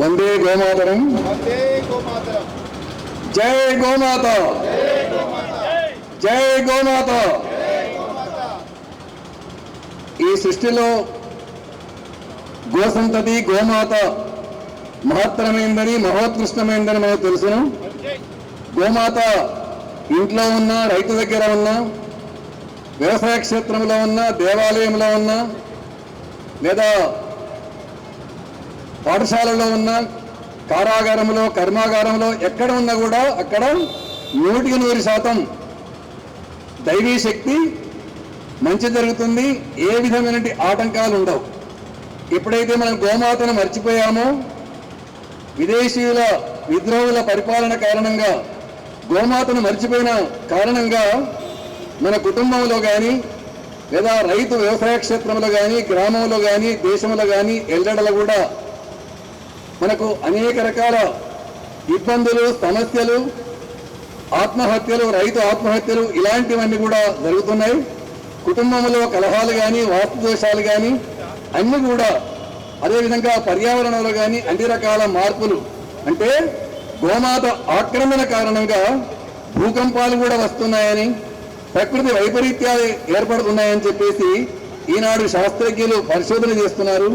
వందే గోమాతరం. జై గోమాత. జై గోమాత. ఈ సృష్టిలో గోసంతతి గోమాత మహత్తరమైందని మహోత్కృష్టమైందని మనకు తెలుసును. గోమాత ఇంట్లో ఉన్న రైతు దగ్గర ఉన్న వ్యవసాయ క్షేత్రంలో ఉన్న దేవాలయంలో ఉన్న లేదా పాఠశాలలో ఉన్న కారాగారంలో కర్మాగారంలో ఎక్కడ ఉన్నా కూడా అక్కడ నూటికి నూరు శాతం దైవీ శక్తి మంచి జరుగుతుంది. ఏ విధమైన ఆటంకాలు ఉండవు. ఎప్పుడైతే మనం గోమాతను మర్చిపోయామో విదేశీయుల విద్రోహుల పరిపాలన కారణంగా గోమాతను మర్చిపోయిన కారణంగా మన కుటుంబంలో కానీ లేదా రైతు వ్యవసాయ క్షేత్రంలో కానీ గ్రామంలో కానీ దేశంలో కానీ ఎల్లడలు కూడా మనకు అనేక రకాల ఇబ్బందులు సమస్యలు ఆత్మహత్యలు రైతు ఆత్మహత్యలు ఇలాంటివన్నీ కూడా జరుగుతున్నాయి. కుటుంబంలో కలహాలు కానీ వాస్తు దోషాలు కానీ అన్నీ కూడా అదేవిధంగా పర్యావరణంలో కానీ అన్ని రకాల మార్పులు అంటే గోమాత ఆక్రమణ కారణంగా భూకంపాలు కూడా వస్తున్నాయని ప్రకృతి వైపరీత్యాలు ఏర్పడుతున్నాయని చెప్పేసి ఈనాడు శాస్త్రజ్ఞులు పరిశోధన చేస్తున్నారు.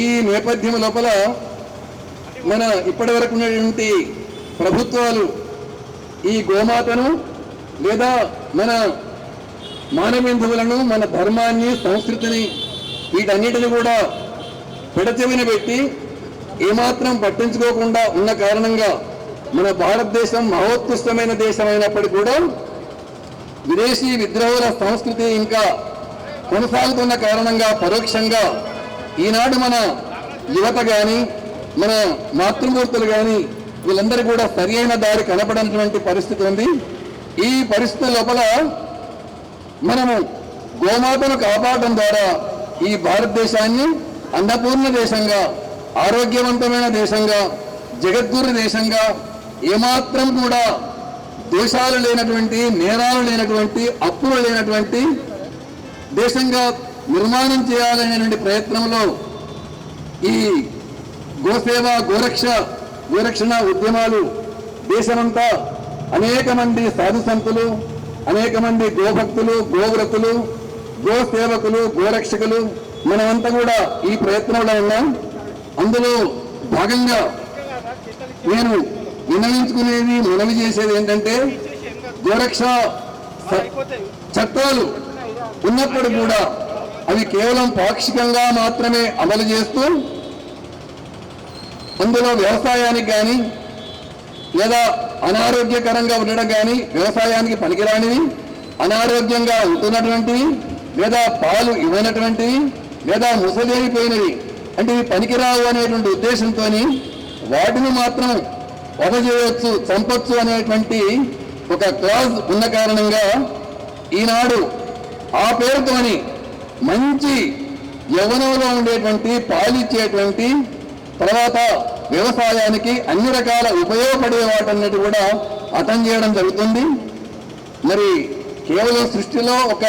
ఈ నేపథ్యం లోపల మన ఇప్పటి వరకు ఉన్నటువంటి ప్రభుత్వాలు ఈ గోమాతను లేదా మన మానవేంధువులను మన ధర్మాన్ని సంస్కృతిని వీటన్నిటిని కూడా పెడచెవిన పెట్టి ఏమాత్రం పట్టించుకోకుండా ఉన్న కారణంగా మన భారతదేశం మహోత్కృష్టమైన దేశం అయినప్పటికీ కూడా విదేశీ విద్రోహుల సంస్కృతి ఇంకా కొనసాగుతున్న కారణంగా పరోక్షంగా ఈనాడు మన యువత కానీ మన మాతృమూర్తులు కానీ వీళ్ళందరూ కూడా సరియైన దారి కనపడినటువంటి పరిస్థితి ఉంది. ఈ పరిస్థితి లోపల మనము గోమాతను కాపాడడం ద్వారా ఈ భారతదేశాన్ని అన్నపూర్ణ దేశంగా ఆరోగ్యవంతమైన దేశంగా జగద్గురు దేశంగా ఏమాత్రం కూడా దోషాలు లేనటువంటి నేరాలు లేనటువంటి అప్పులు లేనటువంటి దేశంగా నిర్మాణం చేయాలనేటువంటి ప్రయత్నంలో ఈ గోసేవ గోరక్ష గోరక్షణ ఉద్యమాలు దేశమంతా అనేక మంది సాధు సంతులు అనేక మంది గోభక్తులు గోవ్రతులు గోసేవకులు గోరక్షకులు మనమంతా కూడా ఈ ప్రయత్నంలో ఉన్నాం. అందులో భాగంగా నేను విన్నవించుకునేది మనవి చేసేది ఏంటంటే గోరక్ష చట్టాలు ఉన్నప్పుడు కూడా అవి కేవలం పాక్షికంగా మాత్రమే అమలు చేస్తూ అందులో వ్యవసాయానికి కానీ లేదా అనారోగ్యకరంగా ఉండడం కానీ వ్యవసాయానికి పనికిరానివి అనారోగ్యంగా ఉంటున్నటువంటివి లేదా పాలు ఇవ్వనటువంటివి లేదా ముసలేరిపోయినవి అంటే ఇవి పనికిరావు అనేటువంటి ఉద్దేశంతో వాటిని మాత్రం వధ చేయవచ్చు చంపొచ్చు అనేటువంటి ఒక క్లాజ్ ఉన్న కారణంగా ఈనాడు ఆ పేరుతోని మంచి యవనంలో ఉండేటువంటి పాలిచ్చేటువంటి తర్వాత వ్యవసాయానికి అన్ని రకాల ఉపయోగపడే వాటన్నిటి కూడా అతం చేయడం జరుగుతుంది. మరి కేవలం సృష్టిలో ఒక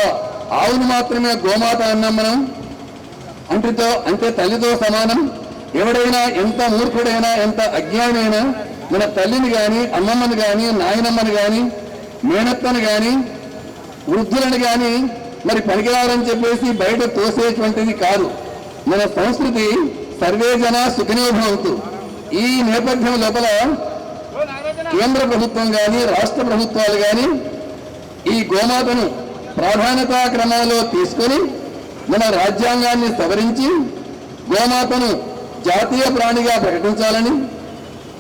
ఆవును మాత్రమే గోమాత అన్నాం మనం. అంటితో అంటే తల్లితో సమానం. ఎవడైనా ఎంత మూర్ఖుడైనా ఎంత అజ్ఞానైనా మన తల్లిని కానీ అమ్మమ్మని కానీ నాయనమ్మని కానీ మేనత్తను కానీ వృద్ధులను కానీ మరి పనికిరారని చెప్పేసి బయట తోసేటువంటిది కాదు. మన సంస్కృతి సర్వేజన జన భవంతు. ఈ నేపథ్యం లోపల కేంద్ర ప్రభుత్వం కానీ రాష్ట్ర ప్రభుత్వాలు కానీ ఈ గోమాతను ప్రాధాన్యతా క్రమంలో తీసుకొని మన రాజ్యాంగాన్ని సవరించి గోమాతను జాతీయ ప్రాణిగా ప్రకటించాలని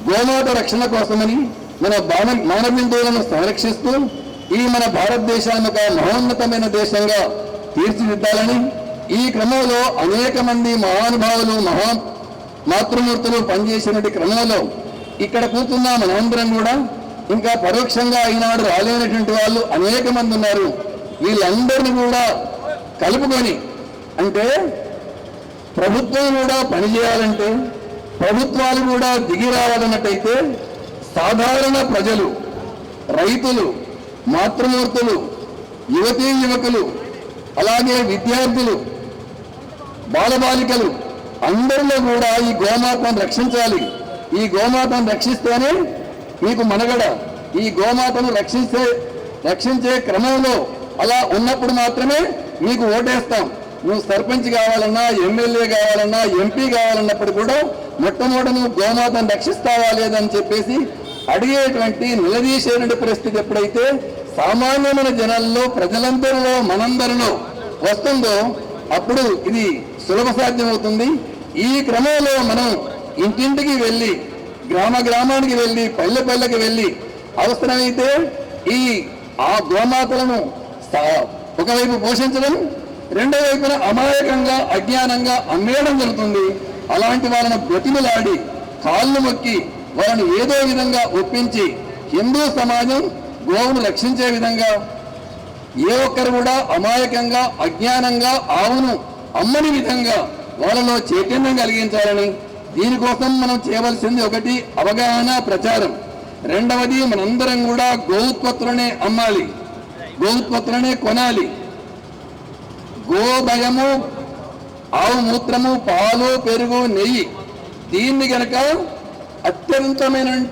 గోమాత రక్షణ కోసమని మన బాణ మానబిందువులను సంరక్షిస్తూ ఈ మన భారతదేశాన్ని ఒక మహోన్నతమైన దేశంగా తీర్చిదిద్దాలని ఈ క్రమంలో అనేక మంది మహానుభావులు మహా మాతృమూర్తులు పనిచేసినటువంటి క్రమంలో ఇక్కడ కూర్చున్న మనందరం కూడా ఇంకా పరోక్షంగా ఈనాడు రాలేనటువంటి వాళ్ళు అనేక మంది ఉన్నారు. వీళ్ళందరినీ కూడా కలుపుకొని అంటే ప్రభుత్వం కూడా పనిచేయాలంటే ప్రభుత్వాలు కూడా దిగి రావాలన్నట్టయితే సాధారణ ప్రజలు రైతులు మాతృమూర్తులు యువతీ యువకులు అలాగే విద్యార్థులు బాలబాలికలు అందరిలో కూడా ఈ గోమాతను రక్షించాలి. ఈ గోమాతను రక్షిస్తేనే మీకు మనగడ. ఈ గోమాతను రక్షిస్తే రక్షించే క్రమంలో అలా ఉన్నప్పుడు మాత్రమే మీకు ఓటేస్తాం. నువ్వు సర్పంచ్ కావాలన్నా ఎమ్మెల్యే కావాలన్నా ఎంపీ కావాలన్నప్పుడు కూడా మొట్టమొదటి నువ్వు గోమాతను రక్షిస్తావా లేదని చెప్పేసి అడిగేటువంటి నిలదీసేటువంటి పరిస్థితి ఎప్పుడైతే సామాన్యమైన జనాల్లో ప్రజలందరిలో మనందరిలో వస్తుందో అప్పుడు ఇది సులభ సాధ్యమవుతుంది. ఈ క్రమంలో మనం ఇంటింటికి వెళ్ళి గ్రామ గ్రామానికి వెళ్ళి పల్లె పల్లెకి వెళ్ళి అవసరమైతే ఈ ఆ గోమాతలను ఒకవైపు పోషించడం రెండో వైపున అమాయకంగా అజ్ఞానంగా అమ్మేయడం జరుగుతుంది. అలాంటి వాళ్ళను బ్రతిమలాడి కాళ్ళు మొక్కి వాళ్ళని ఏదో విధంగా ఒప్పించి హిందూ సమాజం గోవును రక్షించే విధంగా ఏ ఒక్కరు కూడా అమాయకంగా అజ్ఞానంగా ఆవును అమ్మని విధంగా వాళ్ళలో చైతన్యం కలిగించాలని దీనికోసం మనం చేయవలసింది ఒకటి అవగాహన ప్రచారం. రెండవది మనందరం కూడా గోత్పత్తులనే అమ్మాలి. గోత్పత్తులనే కొనాలి. గోభయము ఆవు మూత్రము పాలు పెరుగు నెయ్యి దీన్ని కనుక అత్యంతమైన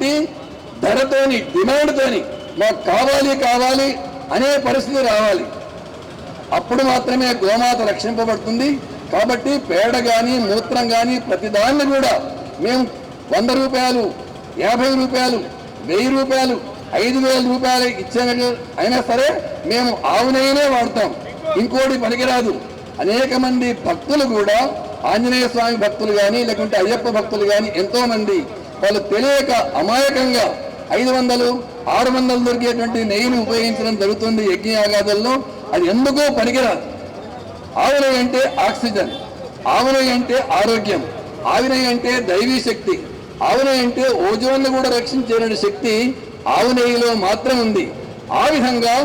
ధరతోని డిమాండ్తోని మాకు కావాలి కావాలి అనే పరిస్థితి రావాలి. అప్పుడు మాత్రమే గోమాత రక్షింపబడుతుంది. కాబట్టి పేడ కానీ మూత్రం కానీ ప్రతిదాన్ని కూడా మేము వంద రూపాయలు యాభై రూపాయలు వెయ్యి రూపాయలు ఐదు వేల రూపాయలు ఇచ్చే అయినా సరే మేము ఆవునైనే వాడతాం. ఇంకోటి పనికిరాదు. అనేక మంది భక్తులు కూడా ఆంజనేయ స్వామి భక్తులు కానీ లేకుంటే అయ్యప్ప భక్తులు కానీ ఎంతో మంది వాళ్ళు తెలియక అమాయకంగా ఐదు వందలు ఆరు వందలు దొరికేటువంటి నెయ్యిని ఉపయోగించడం జరుగుతుంది యజ్ఞయాగాదుల్లో. అది ఎందుకో పనికిరాదు. ఆవునై అంటే ఆక్సిజన్ ఆవునై అంటే ఆరోగ్యం ఆవునై అంటే దైవీ శక్తి ఆవునై అంటే ఓజోన్ను కూడా రక్షించే శక్తి ఆవునేయిలో మాత్రం ఉంది. ఆ విధంగా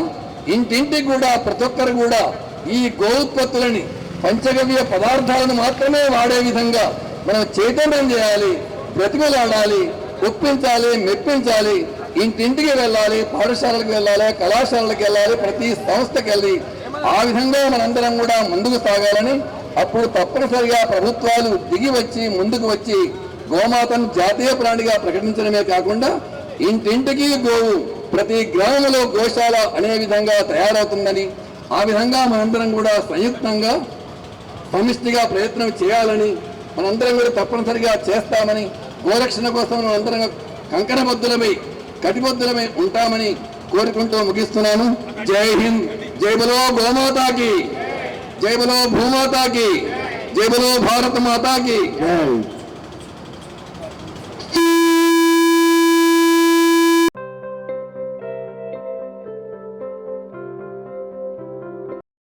ఇంటింటికి కూడా ప్రతి ఒక్కరు కూడా ఈ గోఉత్పత్తులని పంచగవ్య పదార్థాలను మాత్రమే వాడే విధంగా మనం చైతన్యం చేయాలి బ్రతిమలాడాలి ఒప్పించాలి మెప్పించాలి ఇంటింటికి వెళ్ళాలి పాఠశాలకు వెళ్ళాలి కళాశాలలకు వెళ్ళాలి ప్రతి సంస్థకి వెళ్ళి ఆ విధంగా మనందరం కూడా ముందుకు సాగాలని అప్పుడు తప్పనిసరిగా ప్రభుత్వాలు దిగి వచ్చి ముందుకు వచ్చి గోమాతను జాతీయ ప్రాణిగా ప్రకటించడమే కాకుండా ఇంటింటికి గోవు ప్రతి గ్రామంలో గోశాల అనే విధంగా తయారవుతుందని ఆ విధంగా మనందరం కూడా సంయుక్తంగా సమిష్టిగా ప్రయత్నం చేయాలని మనందరం కూడా తప్పనిసరిగా చేస్తామని గోరక్షణ కోసం మనందరం కంకణబద్ధులమై కటిబద్ధులమై ఉంటామని కోరుకుంటూ ముగిస్తున్నాను. జై హింద్. जय बोलो गौमाता की। जय बोलो भूमाता की। जय बोलो भारत माता की।